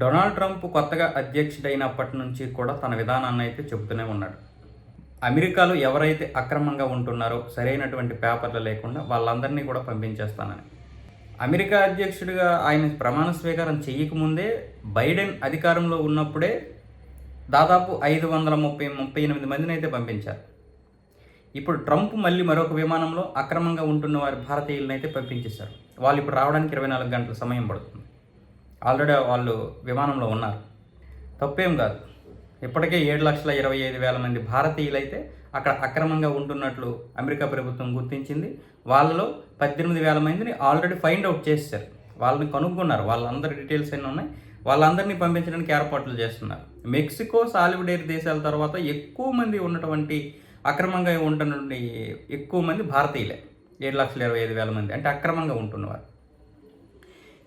Donald Trump కొత్తగా అధ్యక్షుడైనప్పటి నుంచి కూడా తన విధానాన్ని అయితే చెబుతూనే ఉన్నాడు. అమెరికాలో ఎవరైతే అక్రమంగా ఉంటున్నారో సరైనటువంటి పేపర్లు లేకుండా వాళ్ళందరినీ కూడా పంపించేస్తానని. అమెరికా అధ్యక్షుడిగా ఆయన ప్రమాణ స్వీకారం చేయకముందే బైడెన్ అధికారంలో ఉన్నప్పుడే దాదాపు ఐదు వందల ముప్పై ముప్పై ఎనిమిది మందిని అయితే పంపించారు. ఇప్పుడు ట్రంప్ మళ్ళీ మరొక విమానంలో అక్రమంగా ఉంటున్న వారి భారతీయులను అయితే పంపించేశారు. వాళ్ళు ఇప్పుడు రావడానికి ఇరవై నాలుగు గంటల సమయం పడుతుంది. ఆల్రెడీ వాళ్ళు విమానంలో ఉన్నారు. తప్పేం కాదు. ఇప్పటికే ఏడు లక్షల ఇరవై ఐదు వేల మంది భారతీయులైతే అక్కడ అక్రమంగా ఉంటున్నట్లు అమెరికా ప్రభుత్వం గుర్తించింది. వాళ్ళలో పద్దెనిమిది వేల మందిని ఆల్రెడీ ఫైండ్ అవుట్ చేశారు. వాళ్ళని కనుక్కున్నారు. వాళ్ళందరి డీటెయిల్స్ ఎన్ని ఉన్నాయి. వాళ్ళందరినీ పంపించడానికి ఏర్పాట్లు చేస్తున్నారు. మెక్సికో సాలివిడేర్ దేశాల తర్వాత ఎక్కువ మంది ఉన్నటువంటి అక్రమంగా ఉంటున్నటువంటి ఎక్కువ మంది భారతీయులే. ఏడు లక్షల ఇరవై ఐదు వేల మంది. అంటే అక్రమంగా ఉంటున్నవారు.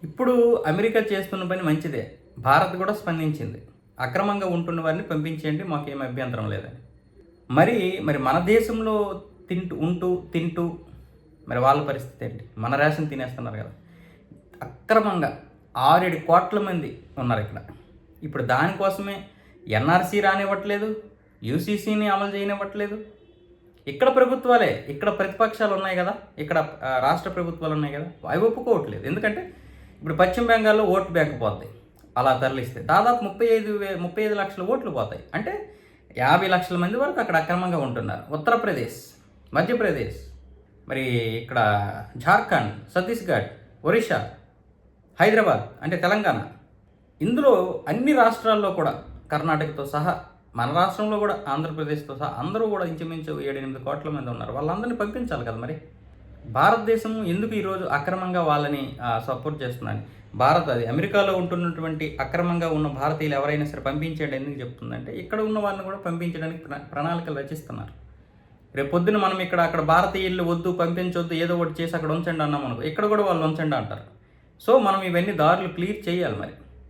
ఇప్పుడు అమెరికా చేస్తున్న పని మంచిదే. భారత్ కూడా స్పందించింది. అక్రమంగా ఉంటున్న వారిని పంపించేయండి మాకేం అభ్యంతరం లేదని. మరి మరి మన దేశంలో తింటూ ఉంటూ తింటూ మరి వాళ్ళ పరిస్థితి ఏంటి? మన రేషన్ తినేస్తున్నారు కదా. అక్రమంగా ఆరేడు కోట్ల మంది ఉన్నారు ఇక్కడ. ఇప్పుడు దానికోసమే ఎన్ఆర్సీ రానివ్వట్లేదు యూసీసీని అమలు చేయనివ్వట్లేదు. ఇక్కడ ప్రభుత్వాలే ఇక్కడ ప్రతిపక్షాలు ఉన్నాయి కదా ఇక్కడ రాష్ట్ర ప్రభుత్వాలు ఉన్నాయి కదా అవి ఒప్పుకోవట్లేదు. ఎందుకంటే ఇప్పుడు పశ్చిమ బెంగాల్లో ఓటు బ్యాంక్ పోద్ది అలా తరలిస్తే దాదాపు ముప్పై ఐదు వే ముప్పై ఐదు లక్షల ఓట్లు పోతాయి. అంటే యాభై లక్షల మంది వరకు అక్కడ అక్రమంగా ఉంటున్నారు. ఉత్తరప్రదేశ్ మధ్యప్రదేశ్ మరి ఇక్కడ జార్ఖండ్ ఛత్తీస్గఢ్ ఒరిస్సా హైదరాబాద్ అంటే తెలంగాణ. ఇందులో అన్ని రాష్ట్రాల్లో కూడా కర్ణాటకతో సహా మన రాష్ట్రంలో కూడా ఆంధ్రప్రదేశ్తో సహా అందరూ కూడా ఇంచుమించు ఏడెనిమిది కోట్ల మంది ఉన్నారు. వాళ్ళందరినీ పంపించాలి కదా మరి? భారతదేశం ఎందుకు ఈరోజు అక్రమంగా వాళ్ళని సపోర్ట్ చేస్తుందని? భారత్ అది అమెరికాలో ఉంటున్నటువంటి అక్రమంగా ఉన్న భారతీయులు ఎవరైనా సరే పంపించండి ఎందుకు చెప్తుందంటే ఇక్కడ ఉన్న వాళ్ళని కూడా పంపించడానికి ప్రణాళికలు రచిస్తున్నారు. రేపు పొద్దున మనం ఇక్కడ అక్కడ భారతీయులు వద్దు పంపించొద్దు ఏదో ఒకటి చేసి అక్కడ ఉంచండి అన్నాం అనుకో ఇక్కడ కూడా వాళ్ళు ఉంచండి అంటారు. సో మనం ఇవన్నీ దారులు క్లియర్ చేయాలి మరి.